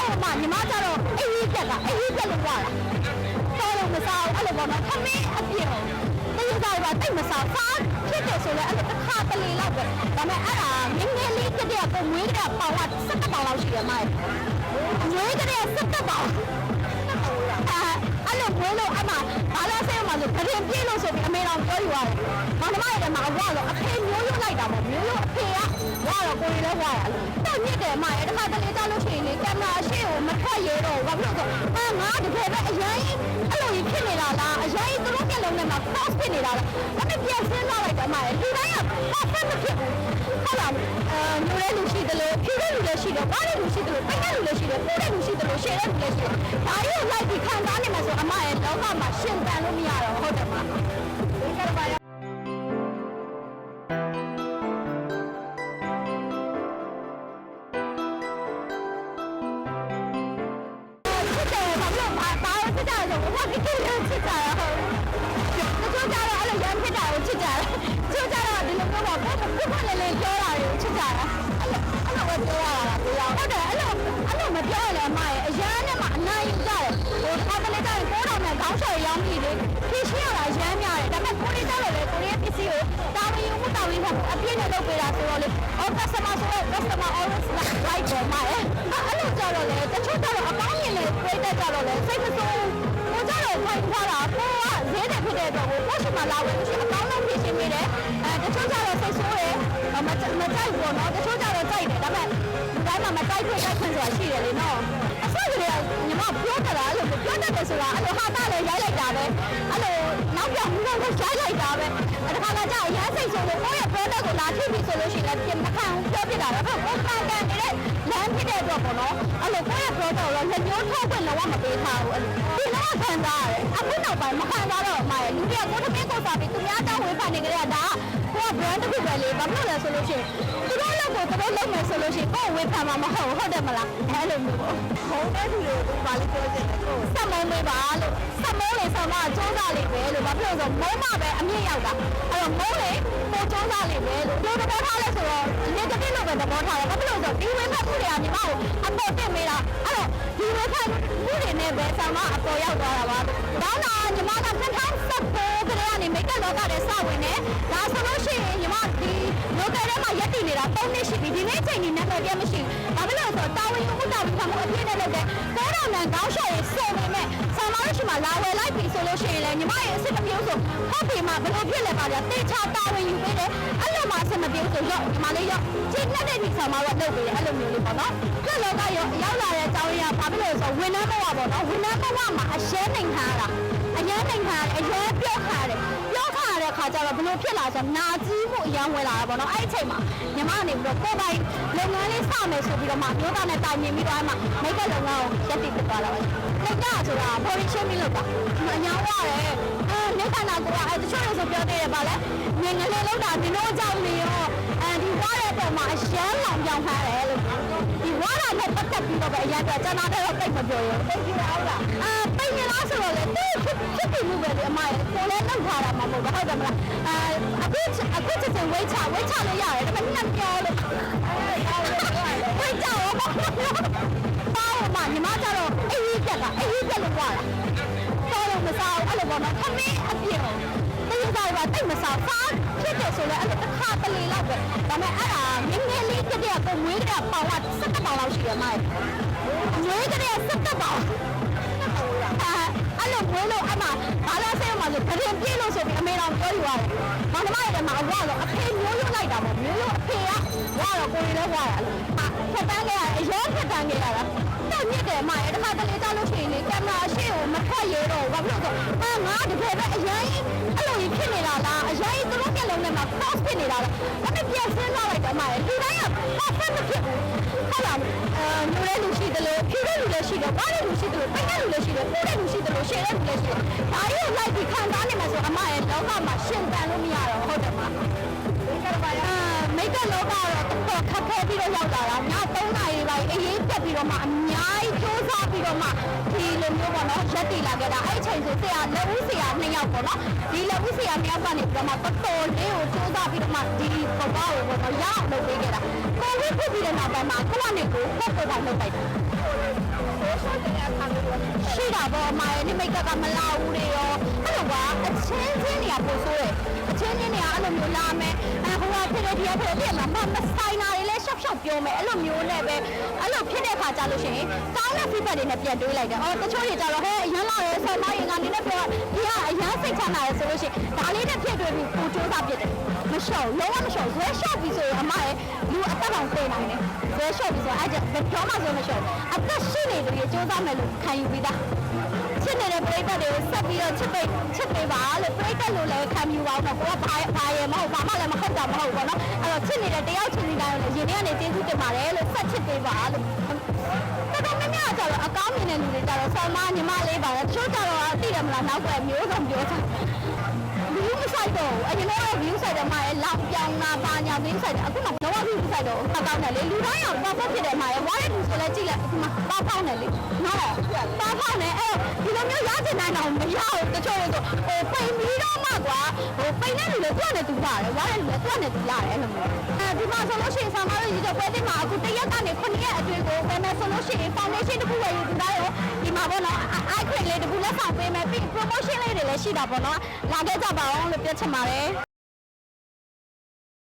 တော့မှညီမကျတော့အေးကြီးပြက်ကအေးကြီးပြက်လို့ွာတာတော်တော့မစားဘူးအဲ့လိုပေါ့နော်ခမင်းအပြင်တရုပ်သားတွေကတိတ်မစားစားဖြစ်တယ်ဆိုလဲအဲ့လိုတစ်ခါတလေလောက်ပဲဒါပေမဲ့အဲ့ဒါငင်းငယ်လေးတက်တဲ့ပုံမွေးတဲ့ပေါင်က17ပေါင်လောက်ရှိတယ်မိုင်းမွေးတဲ့17ပေါင်အဲ့လိုမွေးလို့အမဘာလဲဆဲမှာလို့ဂရင်ပြေးလို့ဆိုပြီးအမေတော်ပြောယူရတယ်။မောင်နှမရဲ့မှာအဝါလို့အဖေမျိုးရွတ်လိုက်တာပေါ့မျိုးရွတ်အဖေကဝါတော့ကိုရီလည်းဝါရအဲ့လိုတော့ညစ်တယ်အမရဲ့တစ်ခါတလေကြောက်လို့ရှိရင်လေကင်မရာအ ရှိကိုမထွက်ရဲတော့ဘာဖြစ်လို့ဆိုအာငါတကယ်ပဲအရင်အဲ့လိုကြီးဖြစ်နေတာလားအရင်သူတို့မျက်လုံးထဲမှာ cross ဖြစ်နေတာလားအဲ့ဒါပြန်ဆင်းလာလိုက်တော့အမရဲ့ဒီတိုင်းက perfect မဖြစ်ဘူးဟုတ်လားအဲမျိုးတဲ့လူရှိတယ်လို့ဖြူတဲ့လူလည်းရှိတယ်ဘာတဲ့လူရှိတယ်လို့ပိတ်တဲ့လူလည်းရှိတယ်ပိုးတဲ့လူရှိတယ်လို့ရှယ်တဲ့လူလည်းရှိတယ်ဒါကြီးကိုလိုက်ပြီးခံစားနေမှာဆိုအမရဲ့လောကမှာရှင်တန်လို့မရတော့ ဘာဘာလို့ချစ်ကြလဲဆိုတော့ဘာကိစ္စလဲချစ်ကြရဟုတ်တချို့ကြတော့အဲ့လိုရမ်းဖြစ်တာကိုချစ်ကြတယ်တချို့ကြတော့ဒီလိုမျိုးပေါ့ဘယ်ဘယ်လဲလဲပြောတာကိုချစ်ကြတာအဲ့လိုအဲ့လိုပဲပြောရတာပြောဟုတ်တယ်အဲ့လိုအဲ့လိုမပြောရလဲအမရဲ့အရန်နဲ့မှအနိုင်ယူကြတယ်ဟိုတစ်ခါတလေကျရင်ကိုးတော်နဲ့ခေါင်းချော်ရောင်းပြီးလေဖြည့်ရှင်းရတာရမ်းများတယ်ဒါပေမဲ့ကိုလေးကြတော့လေကိုလေးပစ္စည်းကိုတာဝန်ယူမှုတာဝန်ယူမှုအပြည့်နဲ့လုပ်ပေးတာဆိုတော့လေအော် customer ဆိုတော့ customer always like တယ်မရဲ့အဲ့လိုကြတော့လေတချို့ကြတော့အပေါင်းမြင်လေပြေးတတ်ကြတော့လေစိတ်မဆိုး ကိုကြတော့ဖိုင်ခွာတာကိုကဈေးတယ်ဖြစ်တဲ့အတွက်ကိုကိုရှိမှလာဝင်ရှိအကောင်းဆုံးဖြစ်ရှင်းမိတယ်အဲတချို့ကြတော့စိတ်ဆိုးတယ်မမကြိုက်ဘူးပေါ့နော်တချို့ကြတော့ကြိုက်တယ်ဒါပေမဲ့ဒီတိုင်းမှာမကြိုက်ခွင့်ကြိုက်ခွင့်ဆိုတာရှိတယ်လေနော်အစကတည်းကညီမပြောတတ်တာအဲ့လိုပြောတတ်တယ်ဆိုတာအဲ့လိုဟာတာလည်းရိုက်လိုက်တာပဲအဲ့လို လိုကိုယ့်ရဲ့ product ကိုလည်းလက်ညှိုးထောက်ခွင့်လုံးဝမပေးထားဘူးဒီတော့ခံစားရတယ်အခုနောက်ပိုင်းမခံစားတော့မှရဲ့လူတွေကကိုယ်တမင်းကိုစားပြီးသူများတောင်းဝေးဖန်နေကြတာဒါက ကိုက brand တစ်ခုပဲလေဘာလို့လဲဆိုလို့ရှိရင်သူတို့လောက်ကိုသူတို့လောက်မယ်ဆိုလို့ရှိရင်ကိုယ်ဝေးဖန်မှာမဟုတ်ဟုတ်တယ်မလားအဲ့လိုမျိုးပေါ့ဘုံတဲ့သူတွေကိုဘာလို့ပြောချင်လဲကိုစက်မုံလေးပါလို့စက်မုံလေးဆောင်းမစူးစားလိမ့်မယ်လို့ဘာဖြစ်လို့ဆိုမုံမပဲအမြင့်ရောက်တာအဲ့တော့မုံလေးပိုစူးစားလိမ့်မယ်လို့လို့သဘောထားလဲဆိုတော့ negative လို့ပဲသဘောထားတယ်ဘာဖြစ်လို့ဆိုဒီဝေးဖတ်မှုတွေကညီမကိုအပေါ်တက်မေးတာအဲ့တော့ဒီဝေးဖတ်မှုတွေနဲ့ပဲဆောင်းမအပေါ်ရောက်သွားတာပါဒါကညီမက2019က တည်းကနေမိတ်ကလောကထဲစဝင်နေဒါဆိုလို့ရှိရင်ညီမဒီ local ထဲမှာရက်တည်နေတာ3နှစ်ရှိပြီဒီနေ့ချိန်ဒီနာမည်ပြမရှိဘူးဘာဖြစ်လို့လဲဆိုတော့တာဝန်ယူမှုတာဝန်ခံမှုအပြည့်နဲ့လုပ်တဲ့ကောတော်လန်ကောင်းရှော်ရေးစုံနေမဲ့ဆောင်းမလို့ရှိမှလာဝယ်လိုက်ပြီဆိုလို့ရှိရင်လည်းညီမရဲ့အစ်စ်တစ်မျိုးဆိုဟုတ်ပြီမှာဘယ်လိုဖြစ်လဲပါဗျာတေချာတာဝန်ယူပေးတယ်အဲ့လိုမှအစ်စ်မပြေဆိုတော့ဒီမှာလေးရောက်ချိန်နဲ့တဲ့ဒီဆောင်းမကလုပ်ပေးတယ်အဲ့လိုမျိုးလေးပေါ့နော်ဒီလောကရောရောက်လာတဲ့အကြောင်းရင်းကဘာဖြစ်လို့လဲဆိုတော့ဝန်ထမ်းဘဝပေါ့နော်ဝန်ထမ်းဘဝမှာအရှဲနိုင်ထားတာအရင်နိုင်ထားတယ်အရင်ပြောခါတယ်ပြောခါတဲ့ခါ ကျတော့ဘယ်လိုဖြစ်လာဆိုနာကြီးမှုအရင်ဝင်လာတာပေါ့နော်အဲ့ဒီအချိန်မှာညီမကနေပြီးတော့ကိုယ်ပိုင်လုပ်ငန်းလေးစမယ်ဆိုပြီးတော့မှမျိုးသားနဲ့တိုင်ပင်ပြီးတော့အဲ့မှာမိတ်ကလုပ်ငန်းကိုရက်တည်ပြသွားတာပဲလက်ကြဆိုတာ production ပြီးလုပ်တာအညာဝရတယ်အဲနေခန္ဓာကိုယ်ကအဲတချို့လို့ဆိုပြောသေးတယ်ဗာလဲငငလေးလောက်တာဒီတော့ကြောက်နေရောအဲဒီဝါတဲ့ပုံမှာအရန်လောင်ပြောင်းထားတယ်လို့ဒီဝါတာနဲ့ပတ်သက်ပြီးတော့ပဲအရင်ကကျွန်တော်တော့ပိတ်မပြောရောပိတ်ကြည့်အောင်လားအာပိတ်ရလားဆိုတော့လေသူဖြစ်ဖြစ်မှုပဲဒီအမရဲ့ကိုလည်းလောက်ထားတာ မှမဟုတ်ဘူးဟုတ်တယ်မလားအာအခုအခုချက်ချင်းဝိတ်ချဝိတ်ချလို့ရတယ်ဒါပေမဲ့ညံ့ပြောလို့ဝိတ်ချရောပါမညီမကျတော့အေးကြီးပြက်ကအေးကြီးပြက်လို့ွာတာတော်လို့မစားဘူးအဲ့လိုပေါ့နော်ခမင်းအပြင်တရုပ်သားတွေကတိတ်မစားစားဖြစ်တယ်ဆိုလဲအဲ့လိုတစ်ခါတလေလောက်ပဲဒါပေမဲ့အဲ့ဒါငင်းငယ်လေးတက်တဲ့ပုံမွေးတဲ့ပေါင်က17ပေါင်လောက်ရှိတယ်မိုင်းမွေး ယူရတယ်မောင်နှမရဲ့မှာဝါတော့အဖေမျိုးရွတ်လိုက်တာပေါ့မျိုးရွတ်အဖေကဝါတော့ကိုရီလည်းဝါရဖက်တန်းခဲ့ရအရောဖက်တန်းခဲ့ရတာတော့ညစ်တယ်မရဲ့တစ်ခါတလေကြောက်လို့ရှိရင်လေကင်မရာရှေ့ကိုမထွက်ရဲတော့ဘာဖြစ်လို့ဆိုအာငါတကယ်ပဲအရင်အဲ့ နေတာလားအဲ့ဒါပြန်ဆင်းလာလိုက်တယ်မရဲ့ဒီတိုင်းက perfect မဖြစ်ဘူးဟုတ်လားအဲမျိုးတဲ့လူရှိတယ်လို့ဖြူတဲ့လူလည်းရှိတယ်ဘာတဲ့လူရှိတယ်လို့ပိတ်တဲ့လူလည်းရှိတယ်ပိုးတဲ့လူရှိတယ်လို့ရှယ်တဲ့လူလည်းရှိတယ်ဒါကြီးကိုလိုက်ပြီးခံစားနေမှာဆိုအမရဲ့လောကမှာရှင်တန်လို့မရတော့ဟုတ်တယ်မလားမိတ်ကပါရ မိတ်ကလောကတော့တော်ခက်ခဲပြီးတော့ရောက်လာတာည3နာရီပိုင်းအေးအေးတက်ပြီးတော့မှအများကြီးစူးစပြီးတော့မှဒီလိုမျိုးပေါ့နော်ရက်တည်လာခဲ့တာအဲ့အချိန်ဆိုဆရာလက်ဦးဆရာနှစ်ယောက်ပေါ့နော်ဒီလက်ဦးဆရာနှစ်ယောက်ကနေပြီးတော့မှတော်တော်လေးကိုစူးစမ်းပြီးတော့မှဒီဘဝကိုပေါ့နော်ရအောင်လုပ်ပေးခဲ့တာကိုဝိဖြစ်ပြီးတဲ့နောက်ပိုင်းမှာကိုယ့်အနေကိုကိုယ့်ကိုယ်တိုင်လုပ်လိုက်တာရှိတာပေါ့အမရဲ့နိမိတ်ကကမလာဘူးတွေရောအဲ့လိုကအချင်းချင်းတွေကပို့ဆိုးတယ်အ ချင်းချင်းတွေကအဲ့လိုမျိုးလာမယ်အဲဟိုကဖြစ်တယ်ဒီကဖြစ်တယ်ဖြစ်မှာမမဆိုင်တာတွေလည်းရှောက်ရှောက်ပြောမယ်အဲ့လိုမျိုးနဲ့ပဲအဲ့လိုဖြစ်တဲ့ခါကြလို့ရှိရင်ကောင်းတဲ့ feedback တွေနဲ့ပြန်တွေးလိုက်တယ်အော်တချို့တွေကြတော့ဟဲ့အရန်လာရဲဆောင်းမရင်ကနေနဲ့ပြောဒီကအရန်စိတ်ချမ်းသာရဲဆိုလို့ရှိရင်ဒါလေးနဲ့ဖြစ်တွေ့ပြီးကိုစူးစမ်းပြစ်တယ်မလျှော့လုံးဝမလျှော့ဇွဲလျှော့ပြီးဆိုရင်အမရဲ့လူအသက်ကောင်သိနိုင်တယ်ဇွဲလျှော့ပြီးဆိုအဲ့ဒါပြောမှဆိုမလျှော့အသက်ရှိနေတယ်စူးစမ်းမယ်လို့ခံယူပြီးသား ချစ်နေတဲ့ပရိသတ်တွေကိုဆက်ပြီးတော့ချစ်ပေးချစ်ပေးပါလို့ပရိသတ်လို့လည်းခံယူပါအောင်တော့ကိုကဘာဘာရမဟုတ်ဘာမှလည်းမဟုတ်တာမဟုတ်ဘူးပေါ့နော်အဲ့တော့ချစ်နေတဲ့တယောက်ချင်းစီတိုင်းလည်းရင်ထဲကနေကျေးဇူးတင်ပါတယ်လို့ဆက်ချစ်ပေးပါလို့တော်တော်များများကျတော့အကောင်းမြင်တဲ့လူတွေကျတော့ဆောင်းမညီမလေးပါတော့တချို့ကျတော့သိတယ်မလားနောက်ွယ်မျိုးစုံပြောချင် view မဆိုင်တော့ဘူးအရင်တော့ view ဆိုင်တယ်မှာလေလောက်ပြောင်းတာပါညာ view ဆိုင်တယ်အခုမှတော့ view ဆိုင်တော့အကောင်းတယ်လေလူတိုင်းအောင် perfect ဖြစ်တယ်မှာလေဝါရဲ့လူဆိုလဲကြည့်လိုက်အခုမှပါဖောင်းတယ်လေနော်ပါဖောင်းတယ်အဲ့ဒီ လိုမျိုးရချင်နိုင်တော့မရဘူးတချို့လို့ဆိုဟိုပိန်ပြီးတော့မှကွာဟိုပိန်တဲ့လူလေသူ့နဲ့သူပါတယ်ဝါရဲ့လူလေသူ့နဲ့သူရတယ်အဲ့လိုမျိုးအဲဒီမှာဆိုလို့ရှိရင်ဆာမတို့ရေတော့ပွဲတင်မှာအခုတရက်ကနေ9ရက်အတွင်းကိုပဲမယ်ဆိုလို့ရှိရင် foundation တစ်ခုဝယ်ယူထားရောဒီမှာပေါ့နော် eye cream လေးတစ်ခုလက်ဆောင်ပေးမယ်ပြီး promotion လေးတွေလည်းရှိတာပေါ့နော်လာခဲ့ကြပါအောင်လို့ပြောချင်ပါတယ်